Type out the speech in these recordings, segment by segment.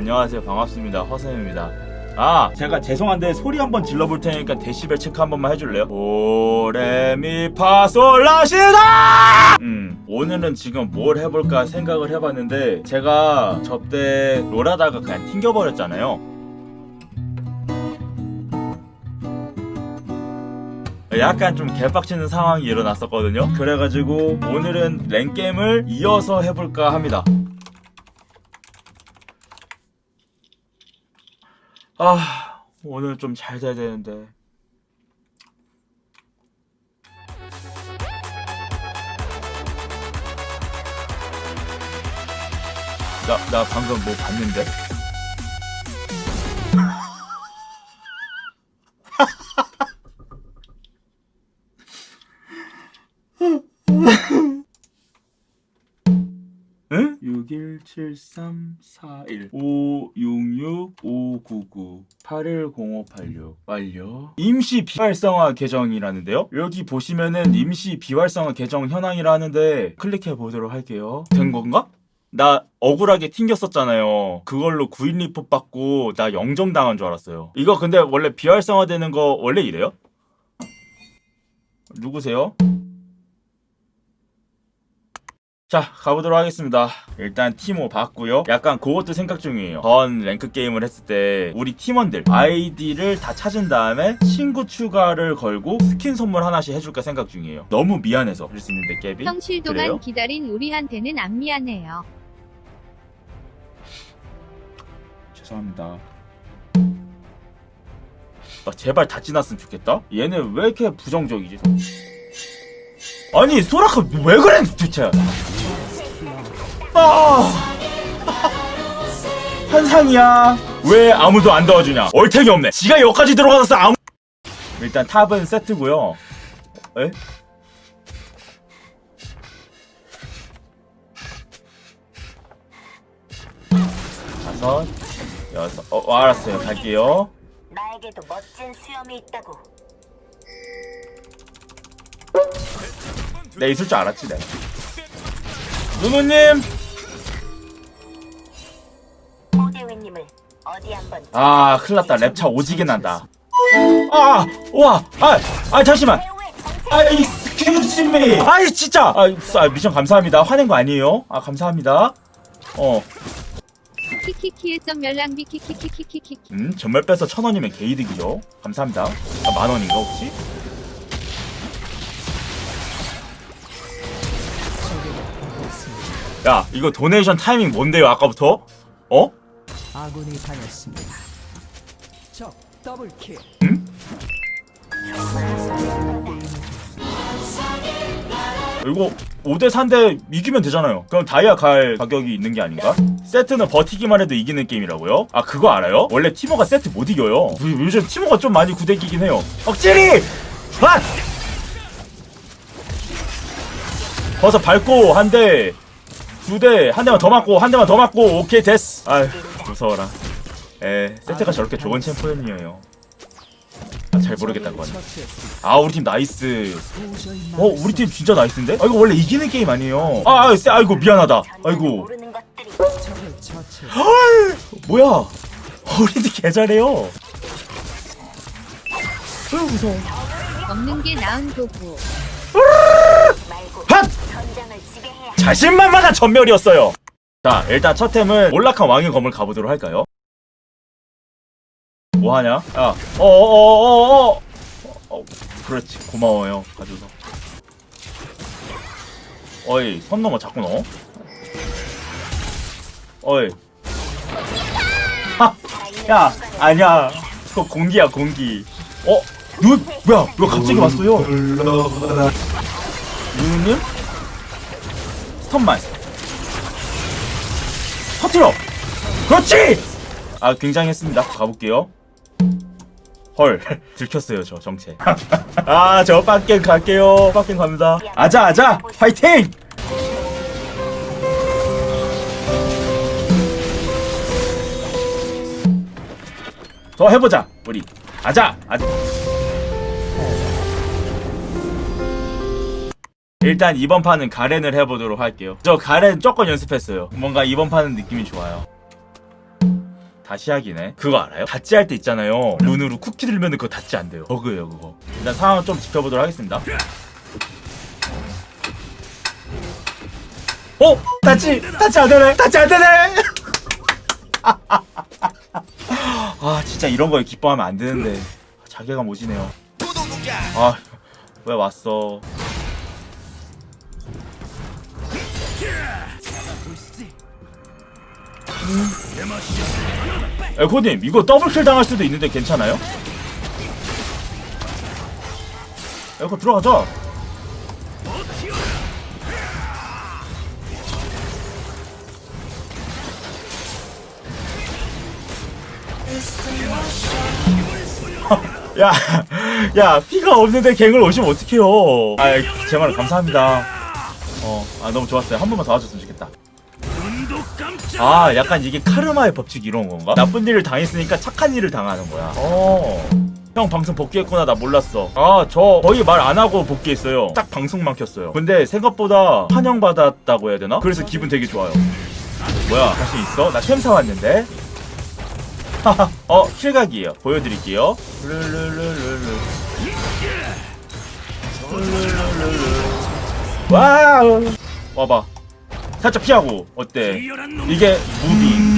안녕하세요. 반갑습니다. 허쌤입니다. 아 제가 죄송한데 소리 한번 질러볼 테니까 데시벨 체크 한 번만 해줄래요? 오레미파솔라시다! 음 오늘은 지금 뭘 해볼까 생각을 해봤는데 제가 접대 롤하다가 그냥 튕겨버렸잖아요. 약간 좀 개빡치는 상황이 일어났었거든요. 그래가지고 오늘은 랭게임을 이어서 해볼까 합니다 아, 오늘 좀잘 돼야 되는데. 나, 나 방금 뭐 봤는데? 응? 617341 566 599 810586 완료 임시 비활성화 계정이라는데요 여기 보시면은 임시 비활성화 계정 현황이라 하는데 클릭해 보도록 할게요 된 건가? 나 억울하게 튕겼었잖아요 그걸로 9인 리포 받고 나 영정 당한 줄 알았어요 이거 근데 원래 비활성화 되는 거 원래 이래요? 누구세요? 자 가보도록 하겠습니다. 일단 티모 봤고요. 약간 그것도 생각 중이에요. 전 랭크 게임을 했을 때 우리 팀원들 아이디를 다 찾은 다음에 친구 추가를 걸고 스킨 선물 하나씩 해줄까 생각 중이에요. 너무 미안해서 그럴 수 있는데 깨비? 그래요? 동안 기다린 우리한테는 안 미안해요. 죄송합니다. 아, 제발 다 지났으면 좋겠다. 얘는 왜 이렇게 부정적이지? 아니 소라카 왜 그래 도대체 아. 환상이야. 왜 아무도 안 도와주냐? 얼탱이 없네. 지가 여기까지 들어가서 아무 일단 탑은 세트고요. 에? 다섯 여섯. 어 알았어요. 갈게요. 나에게도 멋진 수염이 있다고. 내 있을 줄 알았지 내. 누누님 아 큰일났다 랩차 오지게 난다 아 와아 잠시만 배우의 정체 아이 스키즈 미 아이 진짜 아, 아 미션 감사합니다 화낸 거 아니에요 아 감사합니다 어 키키키의 점 열랑비 키키키키키키. 음, 전멸 빼서 천 원이면 개이득이죠. 감사합니다. 아, 만 원인가 혹시? 야, 이거 도네이션 타이밍 뭔데요? 아까부터? 어? 아군이 당했습니다. 적 더블킬. 이거 5대 4인데 이기면 되잖아요. 그럼 다이아 갈 가격이 있는 게 아닌가? 세트는 버티기만 해도 이기는 게임이라고요? 아 그거 알아요? 원래 티모가 세트 못 이겨요. 요- 요즘 티모가 좀 많이 구대기긴 해요. 억지리! 핫! 버섯 밟고 한 대, 두 대, 한 대만 더 맞고 한 대만 더 맞고 오케이 됐어. 아휴 무서워라. 에 세트가 저렇게 좋은 챔피언이에요. 아, 잘 모르겠다 그건. 아 우리 팀 나이스. 어 우리 팀 진짜 나이스인데? 아 이거 원래 이기는 게임 아니에요 아, 아 쎄, 아이고 미안하다 아이고 처치했습니다. 뭐야 우리 팀 개잘해요 으 무서워 먹는 게 나은 도구. 말고 핫! 자신만만한 전멸이었어요 자 일단 첫 템은 몰락한 왕의 검을 가보도록 할까요? 뭐하냐? 야 어어어어어 어, 어, 그렇지. 고마워요 가져서. 어이 선 넘어 자꾸 넣어? 어이. 하! 야 아니야. 그거 공기야 공기. 어? 누 뭐야 왜 갑자기 왔어요? 누누님? 스턴만 터트려! 그렇지! 아 굉장했습니다. 가볼게요. 헐 들켰어요 저 정체. 아저 빡겜 갈게요. 빡겜 갑니다. 아자 아자! 파이팅! 더 해보자 우리. 아자 아자 일단 이번 판은 가렌을 해보도록 할게요 저 가렌 조금 연습했어요 뭔가 이번 판은 느낌이 좋아요 다시 하기네. 그거 알아요? 닷지 할 때 있잖아요. 눈으로 쿠키 들면 그거 닷지 안 돼요. 버그예요 그거. 일단 상황 좀 지켜보도록 하겠습니다. 어? 닿지? 닿지 안 되네? 닿지 안 되네? 아 진짜 이런 거에 기뻐하면 안 되는데 자괴감 오지네요. 아왜 왔어? 에코님 이거 더블킬 당할 수도 있는데 괜찮아요? 에코 들어가자. 야, 야, 피가 없는데 갱을 오시면 어떡해요. 아, 제말 감사합니다. 어, 아, 너무 좋았어요. 한 번만 더 와줬으면 좋겠다. 아, 약간 이게 카르마의 법칙 이런 건가? 나쁜 일을 당했으니까 착한 일을 당하는 거야. 어. 형 방송 복귀했구나 나 몰랐어 아 저 거의 말 안 하고 복귀했어요 딱 방송만 켰어요 근데 생각보다 환영받았다고 해야 되나? 그래서 기분 되게 좋아요 뭐야 자신 있어? 나 템사 왔는데 하하 어 킬각이에요 보여드릴게요. 와우 와봐 살짝 피하고 어때 이게 무비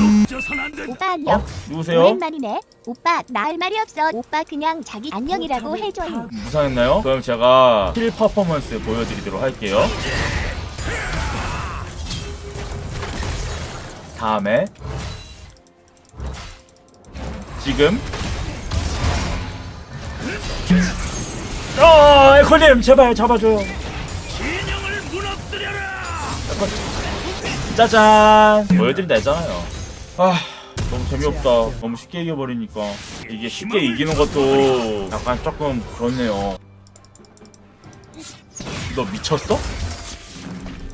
오빠 안녕. 어? 누구세요? 오랜만이네. 오빠 나할 말이 없어. 오빠 그냥 자기 안녕이라고 해줘. 무상했나요? 그럼 제가 킬 퍼포먼스 보여드리도록 할게요. 다음에 지금 어 에코님 제발 잡아줘요. 에코. 짜잔 보여드린다 했잖아요. 아 너무 재미없다. 너무 쉽게 이겨버리니까 이게 쉽게 이기는 것도 약간 조금 그렇네요. 너 미쳤어?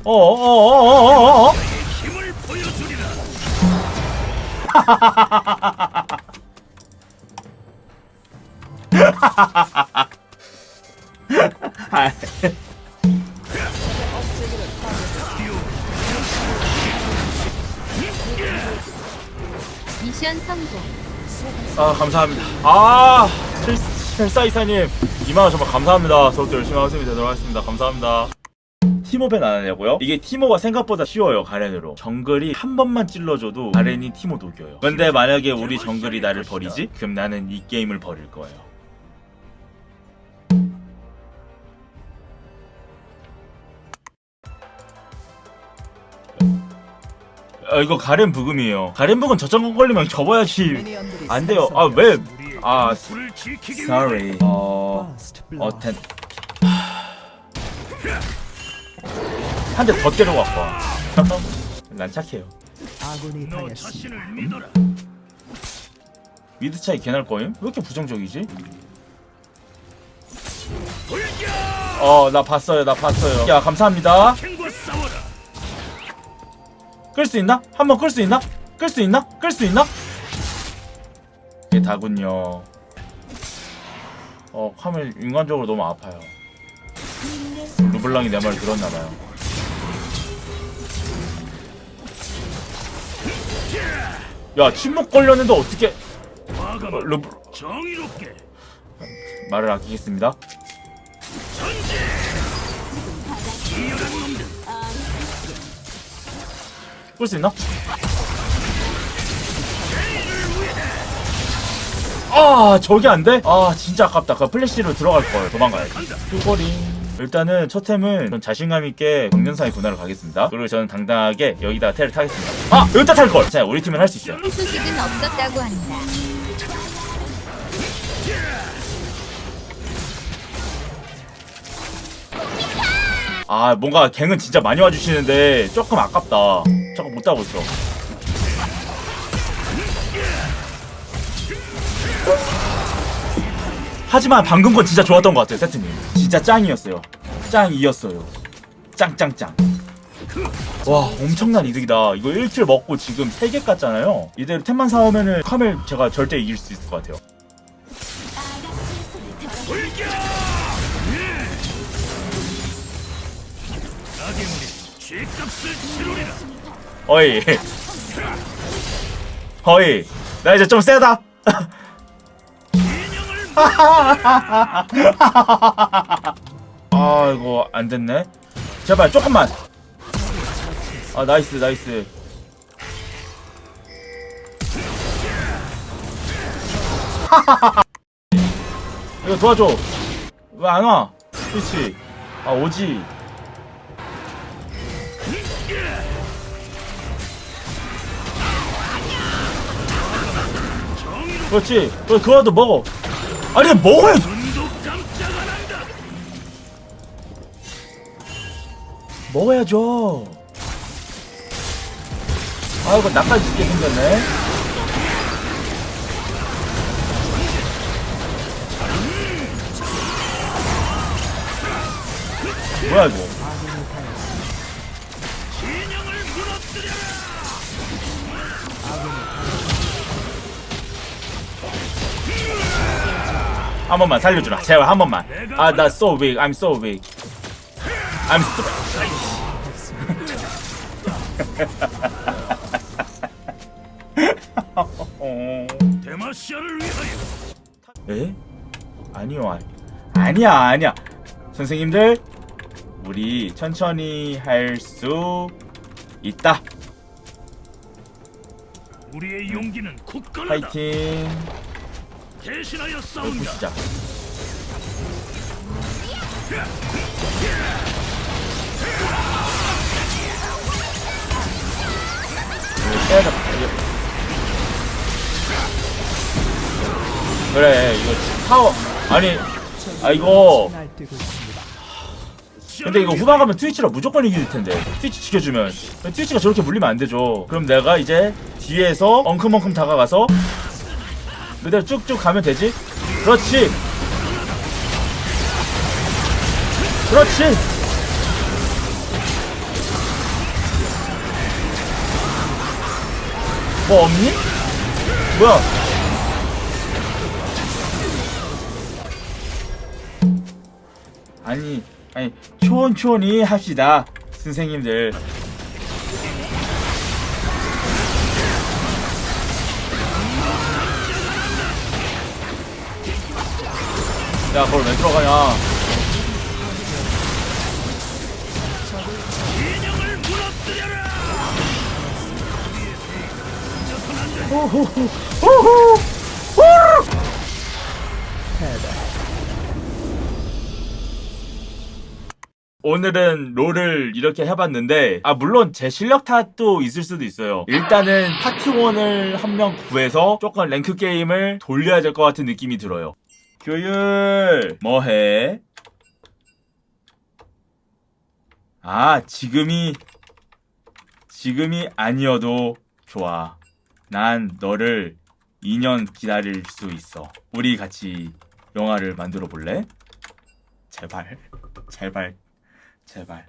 어어어어어어어 아, 아 감사합니다. 아 헬사이사님 이만원 정말 감사합니다. 저도 열심히 하겠습니다. 되도록 하겠습니다. 감사합니다. 티모벤 안 하냐고요? 이게 티모가 생각보다 쉬워요 가렌으로 정글이 한 번만 찔러줘도 가렌이 티모 녹여요 근데 만약에 우리 정글이 나를 버리지? 그럼 나는 이 게임을 버릴 거예요 아 이거 가렌 부금이에요 가렌 부금 저점검 걸리면 접어야지 안 돼요 아 왜? 아 sorry 어... 어텐 한 대 더 때려 갖고 와. 난 착해요. 아군이 너 당했습니다. 자신을 믿어라. 미드 차이 개날 거임? 왜 이렇게 부정적이지? 어, 나 봤어요, 나 봤어요. 야, 감사합니다. 끌 수 있나? 한번 끌 수 있나? 끌 수 있나? 끌 수 있나? 이게 다군요. 어, 카멜 인간적으로 너무 아파요. 르블랑이 내 말 들었나봐요. 야, 침묵 걸렸는데 어떻게 과감하고 르블 정의롭게 말을 아끼겠습니다. 끌수 있나? 아 저게 안 돼? 아 진짜 아깝다. 그 플래시로 들어갈 걸 도망가야지. 뚜거링. 일단은 첫 템은 전 자신감 있게 경련상의 군화를 가겠습니다. 그리고 저는 당당하게 여기다 테를 타겠습니다. 아 여기다 탈 걸. 자 우리 팀은 할 수 있어요. 소식은 없었다고 한다. 아 뭔가 갱은 진짜 많이 와주시는데 조금 아깝다. 조금 못 따고 있어. 하지만 방금 건 진짜 좋았던 것 같아요 세트님. 진짜 짱이었어요. 짱이었어요. 짱짱짱. 와 엄청난 이득이다. 이거 1킬 먹고 지금 3개 깠잖아요. 이대로 템만 사오면은 카멜 제가 절대 이길 수 있을 것 같아요. 어이. 어이. 나 이제 좀 세다. 아 이거 안 됐네. 제발 조금만. 아 나이스 나이스. 이거 도와줘. 왜 안 와? 그렇지. 아 오지. 그렇지. 그 그거라도 먹어. 아니 먹어야. 먹어야죠. 아 이거 나까지 죽게 생겼네. 뭐야 이거? 한 번만 살려주라. 제발 한 번만. 아 나 so weak. I'm so weak. I'm so. 어. 데마시아를 위하여. 에? 아니요, 아니. 아니야, 아니야. 선생님들, 우리 천천히 할 수 있다. 우리의 용기는 굳건하다. 파이팅. 대신하여 싸운다. 보시자. 빼야다. 그래, 이거 타워. 아니, 아 이거. 근데 이거 후반 가면 트위치라 무조건 이길 텐데 트위치 지켜주면 트위치가 저렇게 물리면 안 되죠 그럼 내가 이제 뒤에서 엉큼엉큼 다가가서 그대로 쭉쭉 가면 되지. 그렇지. 그렇지. 뭐 없니? 뭐야? 아니 아니 천천히 합시다 선생님들 야 그걸 왜 들어가냐 무너뜨려라. 패배. 오늘은 롤을 이렇게 해봤는데 아 물론 제 실력 탓도 있을 수도 있어요 일단은 파티원을 한 명 구해서 조금 랭크 게임을 돌려야 될 것 같은 느낌이 들어요 교율 뭐해? 아 지금이 지금이 아니어도 좋아. 난 너를 2년 기다릴 수 있어. 우리 같이 영화를 만들어 볼래? 제발, 제발, 제발.